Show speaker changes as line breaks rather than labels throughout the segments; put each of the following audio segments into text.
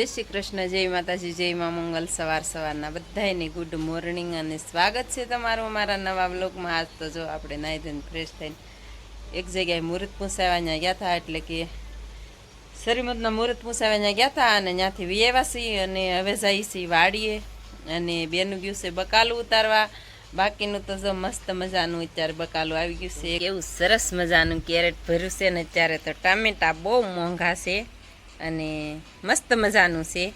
જય શ્રી કૃષ્ણ, જય માતાજી, જય મા મંગલ સવાર સવારના બધાને ગુડ મોર્નિંગ અને સ્વાગત છે તમારું અમારા નવા બ્લોગમાં આજ તો જો આપણે નાહી ધોઈને ફ્રેશ થઈને એક જગ્યાએ મુહૂર્ત પૂછાવા ત્યાં ગયા હતા એટલે કે સરીમતના મુહૂર્ત પૂછાવા ત્યાં ગયા હતા અને ત્યાંથી વિયેવાસી અને હવે જઈ છીએ વાડીએ અને બેનું ગયું છે બકાલું ઉતારવા. બાકીનું તો જો મસ્ત મજાનું અત્યારે બકાલું આવી ગયું છે. એવું સરસ મજાનું કેરેટ ભર્યું છે ને અત્યારે તો ટામેટા બહુ મોંઘા છે. અને મસ્ત મજાનું છે.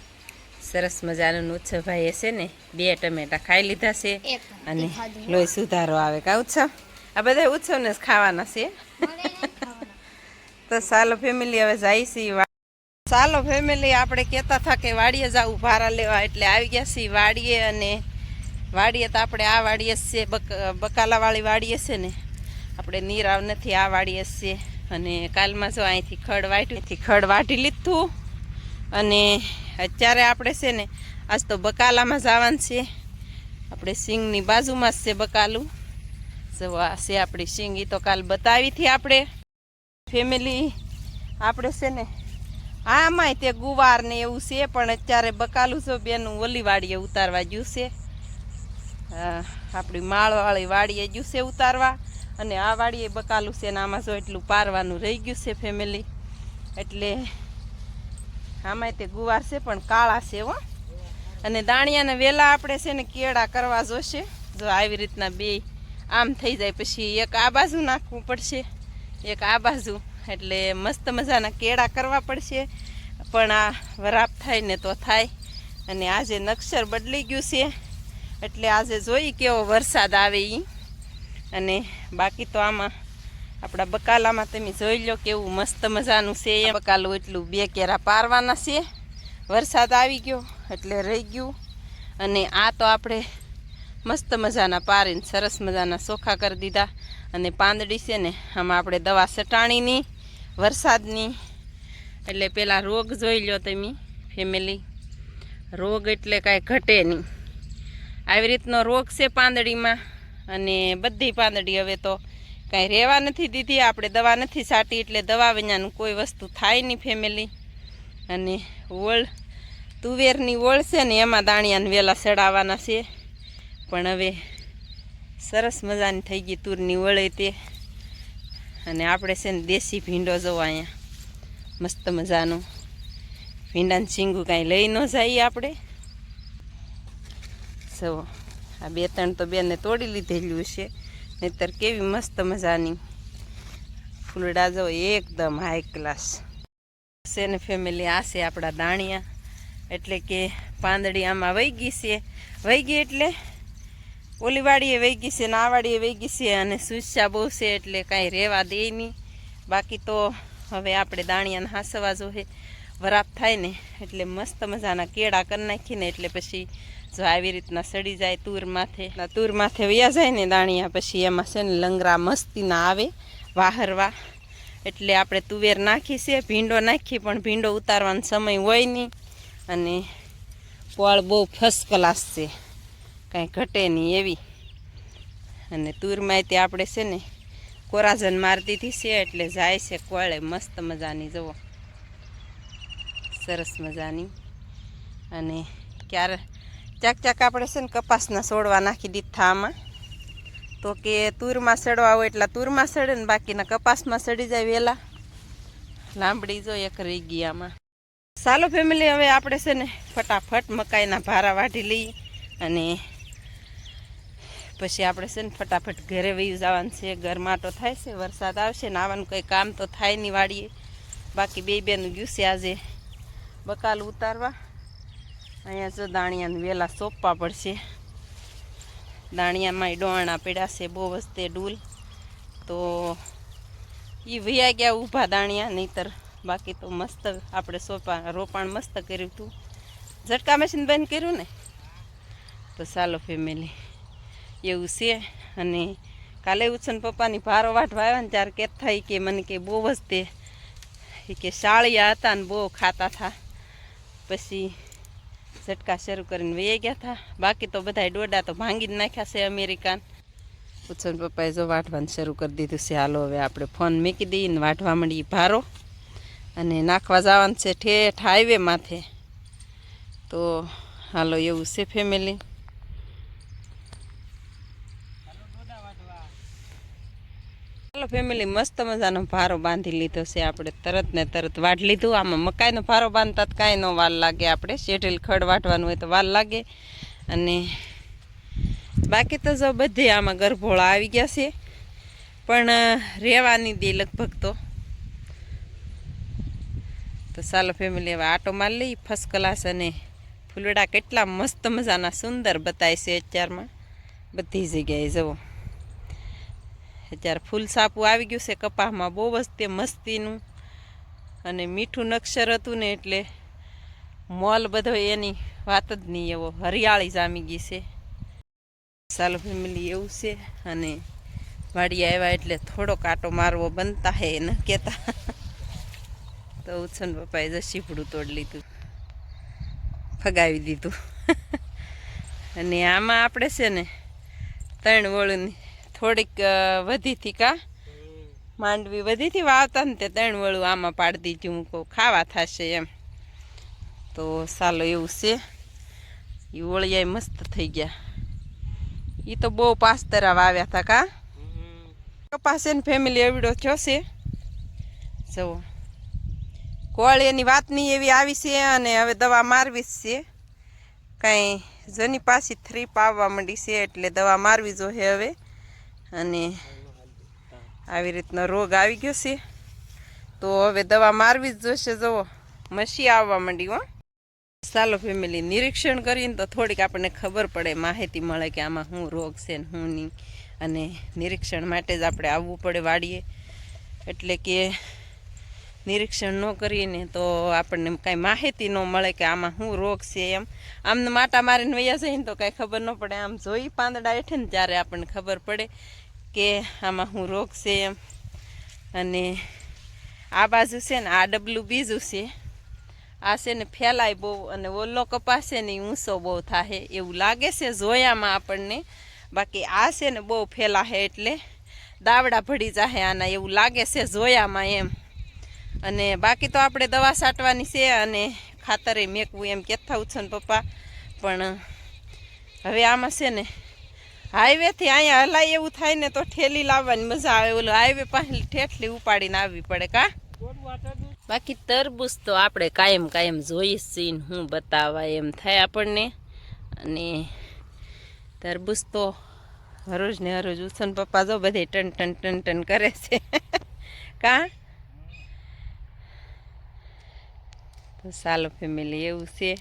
સરસ મજાનું ઉત્સવભાઈએ છે ને બે ટમેટા ખાઈ લીધા છે અને લોહી સુધારો આવે કા ઉત્સવ? આ બધા ઉત્સવને જ ખાવાના છે. તો સાલો ફેમિલી હવે જાય છે સાલો ફેમિલી આપણે કહેતા હતા કે વાડીએ જવું ભારા લેવા એટલે આવી ગયા છીએ વાડીએ અને વાડીએ તો આપણે આ વાડીએ જ છે બક બકાલાવાળી વાડીએ છે ને. આપણે નીરાવ નથી આ વાડીએ જ છે. અને કાલમાં જો અહીંથી ખડ વાટ્યું ખડ વાટી લીધું. અને અત્યારે આપણે છે ને, આજ તો બકાલામાં જવાનું છે. આપણે સિંગની બાજુમાં જ છે બકાલું. જો આ છે આપણી સિંગ તો કાલ બતાવી હતી આપણે. ફેમિલી આપણે છે ને, આમાંય તે ગુવાર ને એવું છે, પણ અત્યારે બકાલું જો બેનું ઓલીવાડીએ ઉતારવા ગયું છે. આપણી માળવાળી વાડીએ ગયું છે ઉતારવા. અને આ વાડીએ બકાલું છે ને આમાં જો એટલું પારવાનું રહી ગયું છે ફેમિલી એટલે આમાંય તે ગુવાર છે, પણ કાળા છે હો. અને દાણિયાના વેલા આપણે છે ને કેળા કરવા જોશે. જો આવી રીતના બે આમ થઈ જાય, પછી એક આ બાજુ નાખવું પડશે, એક આ બાજુ. એટલે મસ્ત મજાના કેળા કરવા પડશે. પણ આ વરાપ થાય ને તો થાય. અને આજે નક્ષર બદલી ગયું છે. એટલે આજે જોઈ કેવો વરસાદ આવે એ અને બાકી તો આમાં આપણા બકાલામાં તમે જોઈ લો કેવું મસ્ત મજાનું છે. એ બકાલું એટલું બે કેરા પારવાના છે. વરસાદ આવી ગયો એટલે રહી ગયું. અને આ તો આપણે મસ્ત મજાના પારીને સરસ મજાના ચોખા કરી દીધા. અને પાંદડી છે ને, આમાં આપણે દવા સટાણીની, વરસાદની, એટલે પેલા રોગ જોઈ લો તમે, ફેમિલી. રોગ એટલે કાંઈ ઘટે નહીં. આવી રીતનો રોગ છે પાંદડીમાં. અને બધી પાંદડી હવે તો કાંઈ રહેવા નથી દીધી, આપણે દવા નથી સાટી એટલે દવા વિનાનું કોઈ વસ્તુ થાય નહીં ફેમિલી અને ઓળ તુવેરની ઓળ છે ને, એમાં દાણિયાને વેલા સડાવવાના છે. પણ હવે સરસ મજાની થઈ ગઈ તુરની વળે તે. અને આપણે છે ને દેશી ભીંડો જોવો અહીંયા. મસ્ત મજાનું. ભીંડાનું શીંગું કાંઈ લઈ ન જઈએ આપણે. જુઓ. આ બે ત્રણ તો બેને તોડી લીધેલું છે. નહીતર કેવી મસ્ત મજાની ફૂલડા જો એકદમ હાઈ ક્લાસ છે ને ફેમિલી આ છે આપણા દાણિયા. એટલે કે પાંદડી આમાં વહી ગઈ છે. વહી ગઈ એટલે ઓલી વાડીએ વહી છે ને આ વાડીએ છે અને સુસ્યા બહુ છે એટલે કાંઈ રહેવા દે નહીં. બાકી તો હવે આપણે દાણિયાને હાંસવા જોઈએ. વરાપ થાય ને એટલે મસ્ત મજાના કેળા કરી નાખીને એટલે પછી જો આવી રીતના સડી જાય તૂર માથે તૂર માથે વયા જાય ને દાણિયા, પછી એમાં છે ને લંગરા મસ્તીના આવે, વાહરવા. એટલે આપણે તુવેર નાખી છે, ભીંડો નાખી, પણ ભીંડો ઉતારવાનો સમય હોય નહીં. અને પોળ બહુ ફર્સ્ટ ક્લાસ છે, કાંઈ ઘટે નહીં એવી. અને તુરમાં તે આપણે છે ને કોરાજન મારી દીધી છે, એટલે જાય છે કોળે મસ્ત મજાની, જુઓ. સરસ મજાની. અને ક્યારે ચાક ચાક આપણે છે ને કપાસના સોડવા નાખી દીધા આમાં. તો કે તુરમાં સડવા હોય એટલા તુરમાં સડે ને બાકીના કપાસમાં સડી જાય વહેલા લાંબડી જો એક રહી ગઈ આમાં. સાલો ફેમિલી હવે આપણે છે ને ફટાફટ મકાઈના ભારા વાઢી લઈએ અને પછી આપણે છે ને ફટાફટ ઘરે વહી જવાનું છે. ઘરમાં તો થાય છે, વરસાદ આવશે ને આવવાનું કંઈ કામ તો થાય નહીં વાડીએ. બાકી બે બેનું ગયું છે આજે બકાલ ઉતારવા. અહીંયા જો દાણિયાને વહેલા સોંપવા પડશે. દાણિયામાં ડોણા પડ્યા છે, બહુ વસ્તે ડૂલ. તો એ વૈયા ગયા ઊભા દાણિયા, નહીતર બાકી તો મસ્ત આપણે સોપા રોપાણ મસ્ત કર્યું હતું ઝટકા મશીન બંધ કર્યું ને? તો ચાલો ફેમિલી એવું છે. અને કાલે ઉછન પપ્પાની ભારો વાટવા આવ્યા ને ત્યારે કે થાય કે મને કે બહુ જ તે કે શાળિયા હતા ને બહુ ખાતા હતા પછી ઝટકા શરૂ કરીને વહી ગયા હતા બાકી તો બધા ડોડા તો ભાંગી જ નાખ્યા છે અમેરિકાન. ઉછન પપ્પાએ જો વાટવાનું શરૂ કરી દીધું છે. હાલો હવે આપણે ફોન મૂકી દઈએ ને વાટવા માંડીએ ભારો. અને નાખવા જવાનું છે ઠેઠ હાઈવે માથે. તો હાલો એવું છે ફેમિલી ચાલો ફેમિલી મસ્ત મજાનો ભારો બાંધી લીધો છે આપણે. તરત ને તરત વાટ લીધું. આમાં મકાઈનો ભારો બાંધતા કાંઈ ન વાર લાગે આપણે. શેઠેલ ખડ વાટવાનું હોય તો વાર લાગે. અને બાકી તો જો બધે આમાં ગરભોળા આવી ગયા છે. પણ રહેવાની દે લગભગ તો. તો ચાલો ફેમિલી હવે આટો માર લઈ ફર્સ્ટ ક્લાસ અને ફૂલડા કેટલા મસ્ત મજાના સુંદર બતાય છે અત્યારમાં. બધી જગ્યાએ જુઓ. અત્યારે ફૂલ સાપું આવી ગયું છે કપાસમાં બહુ જ તે મસ્તીનું અને મીઠું નક્ષર હતું ને એટલે મોલ બધો એની વાત જ નહીં એવો. હરિયાળી જામી ગઈ છે. ચાલો ફેમિલી એવું છે અને વાડી આવ્યા એટલે થોડો કાંટો મારવો બનતા હે ન કહેતા. તો ઉછન પપ્પાએ જો શીપડું તોડી લીધું. ફગાવી દીધું. અને આમાં આપણે છે ને ત્રણ વળુની થોડીક વધી હતી કા? માંડવી વધીથી વાવતા ને તે ત્રણ વળું આમાં પાડી દીધી હું કહું, ખાવા થશે એમ. તો ચાલો એવું છે. એ ઓળિયા મસ્ત થઈ ગયા. એ તો બહુ પાસ્તરા વાવ્યા હતા કા? કપાસ ને ફેમિલી એવડો થયો છે જવો કોળ એની વાતની એવી આવી છે અને હવે દવા મારવી જ છે. કાંઈ જની પાછી થ્રી પાવવા માંડી છે એટલે દવા મારવી જોઈએ હવે. અને આવી રીતનો રોગ આવી ગયો છે. તો હવે દવા મારવી જ જોશે. જુઓ મસી આવવા માંડી હો. ચાલો ફેમિલી નિરીક્ષણ કરીને તો થોડીક આપણને ખબર પડે, માહિતી મળે કે આમાં શું રોગ છે ને શું નહીં. અને નિરીક્ષણ માટે જ આપણે આવવું પડે વાડીએ. એટલે કે નિરીક્ષણ ન કરીએ તો આપણને કાંઈ માહિતી ન મળે કે આમાં શું રોગ છે એમ. આમને માટા મારીને વૈયા જઈએ ને તો કાંઈ ખબર ન પડે. આમ જોઈ પાંદડા હેઠે ને ત્યારે આપણને ખબર પડે કે આમાં શું રોગ છે એમ. અને આ બાજુ છે ને, આ ડબલું બીજું છે. આ છે ને ફેલાય બહુ અને ઓલો કપાસ ને ઊંચો બહુ થાય એવું લાગે છે જોયામાં આપણને. બાકી આ છે ને બહુ ફેલાશે એટલે દાવડા ભળી જાહે આના એવું લાગે છે જોયામાં એમ. અને બાકી તો આપણે દવા છાંટવાની છે અને ખાતરે મેકવું એમ કહેતા છે ને પપ્પા. પણ હવે આમાં છે ને, હાઈવેથી અહીંયા હલાય એવું થાય ને તો ઠેલી લાવવાની મજા આવે. ઓલું હાઈવે પાસે ઠેઠલી ઉપાડીને આવવી પડે કા? બાકી તરબૂચ તો આપણે કાયમ કાયમ જોઈ સીન હું બતાવવા એમ થાય આપણને. અને તરબૂચ તો હરોજ ને હરોજ ઉછન પપ્પા જો બધે ટન ટન ટન ટન કરે છે. કા તો ચાલો ફેમિલી, એવું છે.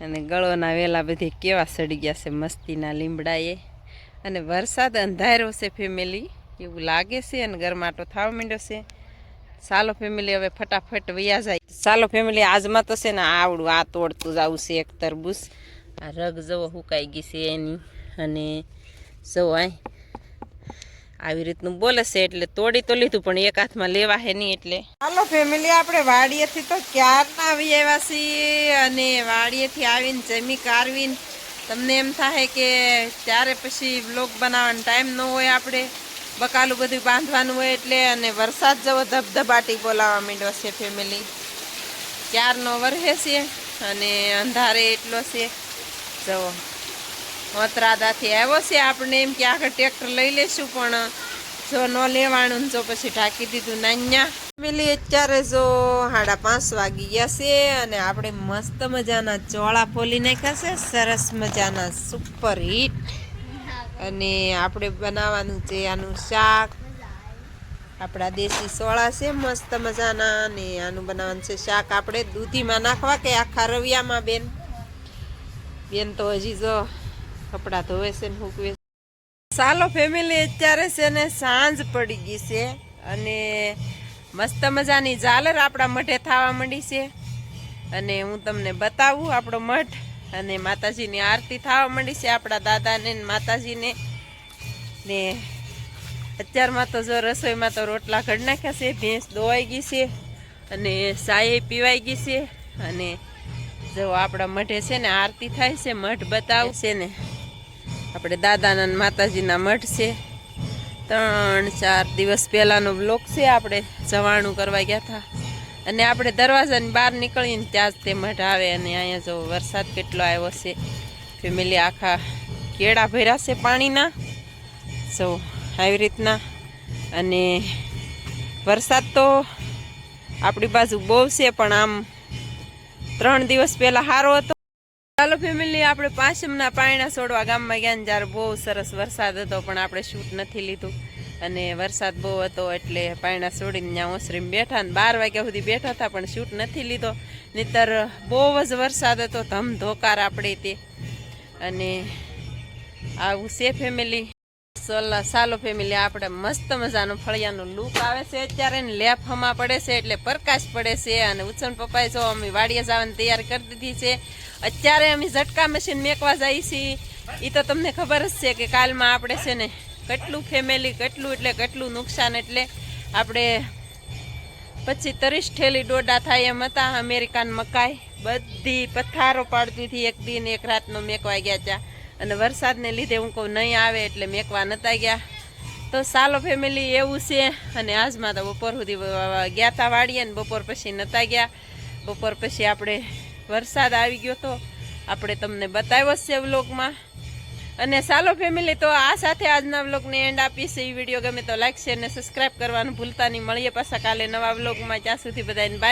અને ગળોના વેલા બધે કેવા સડી ગયા છે મસ્તીના લીમડાએ. અને વરસાદ અંધાર્યો છે ફેમિલી, એવું લાગે છે અને ગરમાટો થવા માંડ્યો છે. ચાલો ફેમિલી, હવે ફટાફટ વૈયા જાય. ચાલો ફેમિલી, આજમાં તો છે ને આવડું, આ તોડતું જવું છે એક તરબૂસ આ રગ જવો હુકાઈ ગઈ છે એની. અને જવો આય આવી રીતનું બોલે છે એટલે તોડી તો લીધું, પણ એક હાથમાં લેવા હે નહીં એટલે. ચાલો ફેમિલી આપણે વાડીએથી તો ક્યારના આવી આવ્યા અને વાડીએથી આવીને જમી કારવીને તમને એમ થાય કે ત્યારે પછી બ્લોગ બનાવવાનો ટાઈમ ન હોય આપણે. બકાલું બધું બાંધવાનું હોય એટલે અને વરસાદ જવો ધબધબાટી બોલાવવા માંડ્યો છે ફેમિલી ક્યારનો વરહે છે અને અંધારે એટલો છે. જવો મોતરાદાથી આવ્યો છે. આપણે એમ કે આગળ ટ્રેક્ટર લઈ લેશું, પણ જો ન લેવાનું જો પછી ઢાંકી દીધું નાન્યા. ફેમિલી, અત્યારે જો સાડા પાંચ વાગી ગયા છે અને આપણે મસ્ત મજાના ચોળા ફોલી નાખ્યા છે. સરસ મજાના સુપર હિટ. અને આપણે બનાવવાનું છે આનું શાક. આપણા દેશી સોળા છે, મસ્ત મજાના. અને આનું બનાવવાનું છે શાક આપણે દૂધીમાં નાખવા કે આખા રવિયામાં બેન? બેન તો હજી જો કપડાં ધોવે છે ને હૂકવે. ચાલો ફેમિલી અત્યારે છે ને સાંજ પડી ગઈ છે અને મસ્ત મજાની ઝાલર આપણા મઠે થવા માંડી છે. અને હું તમને બતાવું આપણો મઠ અને માતાજીની આરતી થવા માંડી છે આપણા દાદાને માતાજીને. ને અત્યારમાં તો જો રસોઈમાં તો રોટલા ઘડ નાખ્યા છે, ભેંસ દોવાઈ ગઈ છે અને સાય પીવાઈ ગઈ છે. અને જો આપણા મઢે છે ને આરતી થાય છે મઠ બતાવશે ને. આપણે દાદાના માતાજીના મઠ છે. ત્રણ, ચાર દિવસ પહેલાંનો બ્લોક છે આપણે જવાણું કરવા ગયા હતા. અને આપણે દરવાજાની બહાર નીકળીને ત્યાં જ તે મઢ આવે અને અહીંયા જો વરસાદ કેટલો આવ્યો છે. ફેમિલી આખા કેળા ભર્યા છે પાણીના. સો આવી રીતના. અને વરસાદ તો આપણી બાજુ બહુ છે, પણ આમ ત્રણ દિવસ પહેલાં સારો હતો. ચાલો ફેમિલી, આપણે પાંચમના પાયણા છોડવા ગામમાં ગયા ને જ્યારે બહુ સરસ વરસાદ હતો, પણ આપણે શૂટ નથી લીધું. અને વરસાદ બહુ હતો એટલે પાયણા છોડીને ત્યાં ઓસરીમ બેઠા ને બાર વાગ્યા સુધી બેઠા હતા, પણ શૂટ નથી લીધો. નહીતર બહુ જ વરસાદ હતો, ધમધોકાર આપણે તે. અને આવું છે ફેમિલી. સોલા ફેમિલી, આપણે મસ્ત મજાનો ફળિયાનું લૂક આવે છે અત્યારે લેપ હમા પડે છે એટલે પ્રકાશ પડે છે અને ઉછન પપ્પાએ જો અમે વાડીએ જવાની તૈયાર કરી દીધી છે. અત્યારે અમે ઝટકા મશીન મેકવા જઈએ છીએ. એ તો તમને ખબર જ છે કે કાલમાં આપણે છે ને કેટલું ફેમિલી કેટલું એટલે કેટલું નુકસાન એટલે આપણે પછી તરીસ ઠેલી ડોડા થાય એમ હતા, અમેરિકાન મકાઈ. બધી પથ્થારો પાડતી હતી એક દિન, એક રાતનો મેકવા ગયા હતા અને વરસાદને લીધે હું કહું નહીં આવે એટલે મેકવા નતા ગયા. તો સાલો ફેમિલી એવું છે અને આજમાં તો બપોર સુધી ગયા તા વાળીએ ને બપોર પછી નતા ગયા બપોર પછી આપણે વરસાદ આવી ગયો તો આપણે તમને બતાવ્યો છે વ્લોગમાં. અને સાલો ફેમિલી તો આ સાથે આજના વ્લોગને એન્ડ આપીશ એ વીડિયો ગમે તો લાઈક શેર ને સબસ્ક્રાઈબ કરવાનું ભૂલતા નહીં. મળીએ પાછા કાલે નવા વ્લોગમાં. ત્યાં સુધી બધાને બાય